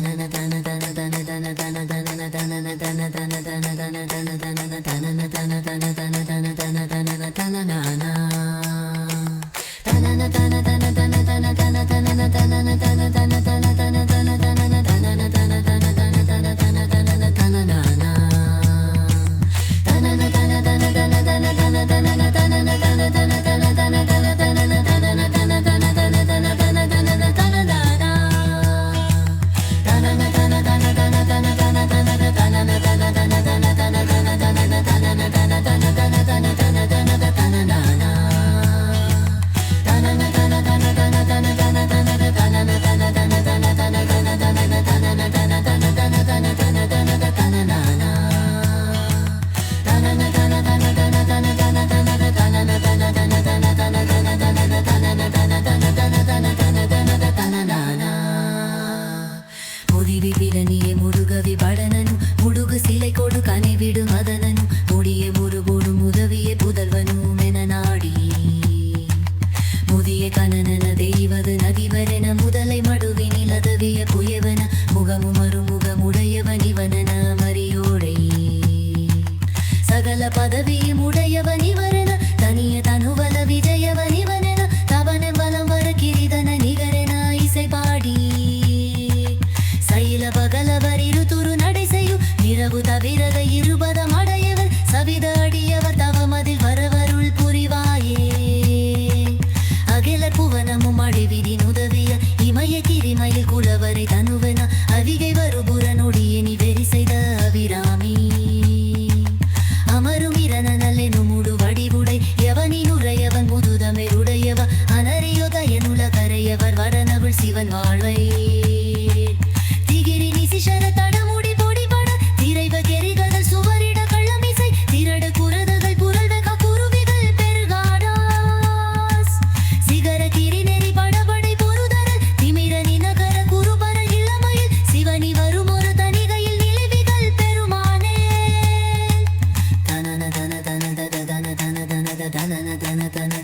na na na na na ಬಿರನಿಯೆ ಮುಡುಗವಿ ಬಡನನು ಮುಡುಗು ಸಿಲೆ ಕೊಡು ಕನಿವಿಡು ಮದನನು ಮುಡಿಯೆ ಮುರುಗೋಡು ಮುದವಿಯೆ ಪುದಲ್ವನು ಮೆನನಾಡಿ ಮುದಿಯ ಕನನನ ದೈವದ ನದಿವರನ முதலை மடுவி நிலதவிய புயவன முகமு மறுமுக முடையவனிவனன மரியோடை சகல பதவியும் உடையவனிவரன இரவு தவிரத இருபதம் அடையவர் சவித அடியவர் தவமதில் வரவருள் புரிவாயே. அகில புவனமும் அழிவிதி Da da da da da da.